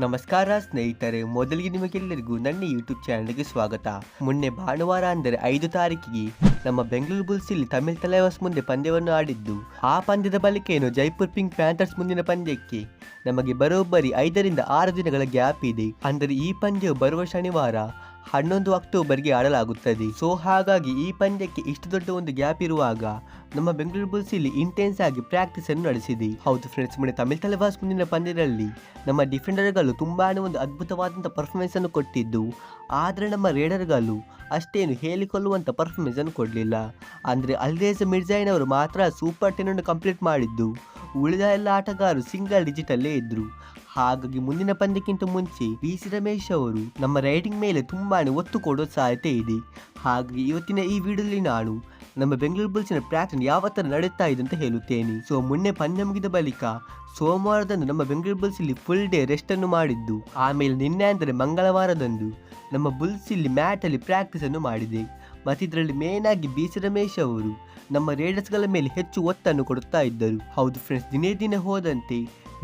ನಮಸ್ಕಾರ ಸ್ನೇಹಿತರೆ, ಮೊದಲಿಗೆ ನಿಮಗೆಲ್ಲರಿಗೂ ನನ್ನ ಯೂಟ್ಯೂಬ್ ಚಾನಲ್ಗೆ ಸ್ವಾಗತ. ಮೊನ್ನೆ ಭಾನುವಾರ ಅಂದರೆ ಐದು ತಾರೀಕಿಗೆ ನಮ್ಮ ಬೆಂಗಳೂರು ಬುಲ್ಸ್ ಇಲ್ಲಿ ತಮಿಳ್ ತಲೈವಾಸ್ ಮುಂದೆ ಪಂದ್ಯವನ್ನು ಆಡಿದ್ದು. ಆ ಪಂದ್ಯದ ಬಳಿಕ ಏನು ಜೈಪುರ್ ಪಿಂಕ್ ಪ್ಯಾಂಥರ್ಸ್ ಮುಂದಿನ ಪಂದ್ಯಕ್ಕೆ ನಮಗೆ ಬರೋಬ್ಬರಿ ಐದರಿಂದ ಆರು ದಿನಗಳ ಗ್ಯಾಪ್ ಇದೆ. ಅಂದರೆ ಈ ಪಂದ್ಯವು ಬರುವ ಶನಿವಾರ ಹನ್ನೊಂದು ಅಕ್ಟೋಬರ್ಗೆ ಆಡಲಾಗುತ್ತದೆ. ಸೊ, ಹಾಗಾಗಿ ಈ ಪಂದ್ಯಕ್ಕೆ ಇಷ್ಟು ದೊಡ್ಡ ಒಂದು ಗ್ಯಾಪ್ ಇರುವಾಗ ನಮ್ಮ ಬೆಂಗಳೂರು ಬುಲ್ಸ್ ಇಲ್ಲಿ ಇಂಟೆನ್ಸ್ ಆಗಿ ಪ್ರಾಕ್ಟೀಸ್ ಅನ್ನು ನಡೆಸಿದೆ. ಹೌದು ಫ್ರೆಂಡ್ಸ್ ಮೊನ್ನೆ ತಮಿಳ್ ತಲೆವಾಸ್ ಮುಂದಿನ ಪಂದ್ಯದಲ್ಲಿ ನಮ್ಮ ಡಿಫೆಂಡರ್ಗಳು ತುಂಬಾ ಒಂದು ಅದ್ಭುತವಾದಂಥ ಪರ್ಫಾರ್ಮೆನ್ಸ್ ಅನ್ನು ಕೊಟ್ಟಿದ್ದು. ಆದರೆ ನಮ್ಮ ರೇಡರ್ಗಳು ಅಷ್ಟೇನು ಹೇಳಿಕೊಳ್ಳುವಂಥ ಪರ್ಫಾರ್ಮೆನ್ಸ್ ಅನ್ನು ಕೊಡಲಿಲ್ಲ. ಅಂದರೆ ಅಲ್ರೇಜ್ ಮಿರ್ಜಾಯಿನವರು ಮಾತ್ರ ಸೂಪರ್ ಟೆನ್ ಅನ್ನು ಕಂಪ್ಲೀಟ್ ಮಾಡಿದ್ದು. ಉಳಿದ ಎಲ್ಲ ಆಟಗಾರರು ಸಿಂಗಲ್ ಡಿಜಿಟಲ್ಲೇ ಇದ್ರು. ಹಾಗಾಗಿ ಮುಂದಿನ ಪಂದ್ಯಕ್ಕಿಂತ ಮುಂಚೆ ಬಿ ಸಿ. ರಮೇಶ್ ಅವರು ನಮ್ಮ ರೈಟಿಂಗ್ ಮೇಲೆ ತುಂಬಾನೇ ಒತ್ತು ಕೊಡುವ ಸಾಧ್ಯತೆ ಇದೆ. ಹಾಗಾಗಿ ಇವತ್ತಿನ ಈ ವಿಡಿಯೋದಲ್ಲಿ ನಾನು ನಮ್ಮ ಬೆಂಗಳೂರು ಬುಲ್ಸಿನ ಪ್ರಾಕ್ಟೀಸ್ ಯಾವ ಥರ ನಡೆಯುತ್ತಾ ಇದೆ ಅಂತ ಹೇಳುತ್ತೇನೆ. ಸೊ ಮೊನ್ನೆ ಪಂದ್ಯ ಮುಗಿದ ಬಳಿಕ ಸೋಮವಾರದಂದು ನಮ್ಮ ಬೆಂಗಳೂರು ಬುಲ್ಸ್ ಇಲ್ಲಿ ಫುಲ್ ಡೇ ರೆಸ್ಟ್ ಅನ್ನು ಮಾಡಿದ್ದು. ಆಮೇಲೆ ನಿನ್ನೆ ಅಂದರೆ ಮಂಗಳವಾರದಂದು ನಮ್ಮ ಬುಲ್ಸ್ ಇಲ್ಲಿ ಮ್ಯಾಟ್ ಅಲ್ಲಿ ಪ್ರಾಕ್ಟೀಸ್ ಅನ್ನು ಮಾಡಿದೆ. ಮತ್ತಿದರಲ್ಲಿ ಮೇನ್ ಆಗಿ ಬಿ ಸಿ. ರಮೇಶ್ ಅವರು ನಮ್ಮ ರೇಡರ್ಸ್ಗಳ ಮೇಲೆ ಹೆಚ್ಚು ಒತ್ತನ್ನು ಕೊಡುತ್ತಾ ಇದ್ದರು. ಹೌದು ಫ್ರೆಂಡ್ಸ್ ದಿನೇ ದಿನೇ ಹೋದಂತೆ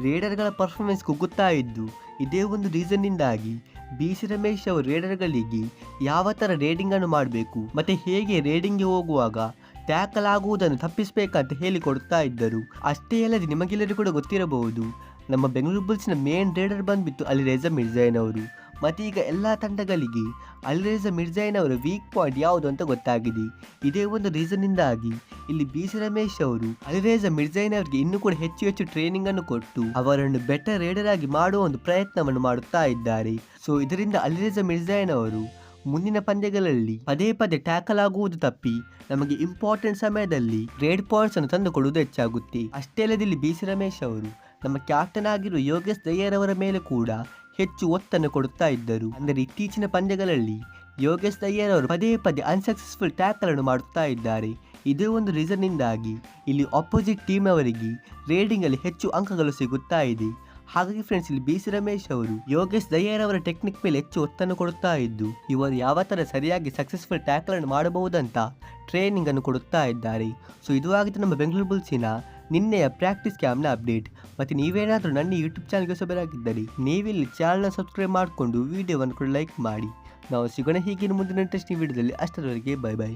ರೇಡರ್ಗಳ ಪರ್ಫಾರ್ಮೆನ್ಸ್ ಕುಗ್ಗುತ್ತಾ ಇದ್ದು, ಇದೇ ಒಂದು ರೀಸನ್ನಿಂದಾಗಿ ಬಿ ಸಿ ರಮೇಶ್ ಅವರು ರೇಡರ್ಗಳಿಗೆ ಯಾವ ಥರ ರೇಡಿಂಗನ್ನು ಮಾಡಬೇಕು, ಮತ್ತೆ ಹೇಗೆ ರೇಡಿಂಗ್ಗೆ ಹೋಗುವಾಗ ಟ್ಯಾಕಲ್ ಆಗುವುದನ್ನು ತಪ್ಪಿಸಬೇಕಂತ ಹೇಳಿಕೊಡುತ್ತಾ ಇದ್ದರು. ಅಷ್ಟೇ ಅಲ್ಲದೆ ನಿಮಗೆಲ್ಲರೂ ಕೂಡ ಗೊತ್ತಿರಬಹುದು, ನಮ್ಮ ಬೆಂಗಳೂರು ಬುಲ್ಸ್ನ ಮೇನ್ ರೇಡರ್ ಬಂದ್ಬಿಟ್ಟು ಅಲ್ಲಿ ರೆಜಾ ಮಿರ್ಜಾಯಿನ್ ಅವರು ಮತ್ತು ಈಗ ಎಲ್ಲ ತಂಡಗಳಿಗೆ ಅಲ್ರೇಜ ಅವರ ವೀಕ್ ಪಾಯಿಂಟ್ ಯಾವುದು ಅಂತ ಗೊತ್ತಾಗಿದೆ. ಇದೇ ಒಂದು ರೀಸನ್ನಿಂದಾಗಿ ಇಲ್ಲಿ ಬಿ ಸಿ ರಮೇಶ್ ಅವರು ಅಲ್ರೇಜ ಮಿರ್ಜಾಯಿನ್ ಅವರಿಗೆ ಇನ್ನೂ ಕೂಡ ಹೆಚ್ಚು ಹೆಚ್ಚು ಟ್ರೈನಿಂಗ್ ಅನ್ನು ಕೊಟ್ಟು ಅವರನ್ನು ಬೆಟರ್ ರೇಡರ್ ಆಗಿ ಮಾಡುವ ಒಂದು ಪ್ರಯತ್ನವನ್ನು ಮಾಡುತ್ತಾ ಇದ್ದಾರೆ. ಸೊ ಇದರಿಂದ ಅಲ್ರೇಜ ಮಿರ್ಜಾಯಿನ್ ಅವರು ಮುಂದಿನ ಪಂದ್ಯಗಳಲ್ಲಿ ಪದೇ ಪದೇ ಟ್ಯಾಕಲ್ ಆಗುವುದು ತಪ್ಪಿ ನಮಗೆ ಇಂಪಾರ್ಟೆಂಟ್ ಸಮಯದಲ್ಲಿ ರೇಡ್ ಪಾಯಿಂಟ್ಸ್ ಅನ್ನು ತಂದುಕೊಳ್ಳುವುದು ಹೆಚ್ಚಾಗುತ್ತೆ. ಅಷ್ಟೇ ಅಲ್ಲದೆ ಇಲ್ಲಿ ಬಿ ಸಿ ರಮೇಶ್ ಅವರು ನಮ್ಮ ಕ್ಯಾಪ್ಟನ್ ಆಗಿರುವ ಯೋಗೇಶ್ ದಯ್ಯರವರ ಮೇಲೆ ಕೂಡ ಹೆಚ್ಚು ಒತ್ತನ್ನು ಕೊಡುತ್ತಾ ಇದ್ದರು. ಅಂದರೆ ಇತ್ತೀಚಿನ ಪಂದ್ಯಗಳಲ್ಲಿ ಯೋಗೇಶ್ ದಯ್ಯರ್ ಅವರು ಪದೇ ಪದೇ ಅನ್ಸಕ್ಸಸ್ಫುಲ್ ಟ್ಯಾಕಲ್ ಅನ್ನು ಮಾಡುತ್ತಾ ಇದ್ದಾರೆ. ಇದೇ ಒಂದು ರೀಸನ್ನಿಂದಾಗಿ ಇಲ್ಲಿ ಅಪೋಸಿಟ್ ಟೀಮ್ ಅವರಿಗೆ ರೇಡಿಂಗ್ ಅಲ್ಲಿ ಹೆಚ್ಚು ಅಂಕಗಳು ಸಿಗುತ್ತಾ ಇದೆ. ಹಾಗಾಗಿ ಫ್ರೆಂಡ್ಸ್ ಇಲ್ಲಿ ಬಿ ಸಿ ರಮೇಶ್ ಅವರು ಯೋಗೇಶ್ ದಯ್ಯರ್ ಅವರ ಟೆಕ್ನಿಕ್ ಮೇಲೆ ಹೆಚ್ಚು ಒತ್ತನ್ನು ಕೊಡುತ್ತಾ ಇದ್ದು, ಇವರು ಯಾವ ಥರ ಸರಿಯಾಗಿ ಸಕ್ಸಸ್ಫುಲ್ ಟ್ಯಾಕಲ್ ಅನ್ನು ಮಾಡಬಹುದಂತ ಟ್ರೈನಿಂಗ್ ಅನ್ನು ಕೊಡುತ್ತಾ ಇದ್ದಾರೆ. ಸೊ ಇದು ಆಗಿದೆ ನಮ್ಮ ಬೆಂಗಳೂರು ಬುಲ್ಸಿನ ನಿನ್ನೆಯ ಪ್ರಾಕ್ಟೀಸ್ ಕ್ಯಾಮ್ನ ಅಪ್ಡೇಟ್ ಮತ್ತು ನೀವೇನಾದರೂ ನನ್ನ ಯೂಟ್ಯೂಬ್ ಚಾನಲ್ಗೆ ಹೊಸಬರಾಗಿದ್ದರೆ ನೀವಿಲ್ಲಿ ಚಾನಲ್ನ ಸಬ್ಸ್ಕ್ರೈಬ್ ಮಾಡಿಕೊಂಡು ವಿಡಿಯೋವನ್ನು ಕೂಡ ಲೈಕ್ ಮಾಡಿ. ನಾವು ಸಿಗೋಣ ಹೀಗಿನ ಮುಂದಿನ ಇಂಟ್ರೆಸ್ಟಿಂಗ್ ವಿಡಿಯೋದಲ್ಲಿ ಅಷ್ಟರವರೆಗೆ ಬೈ ಬೈ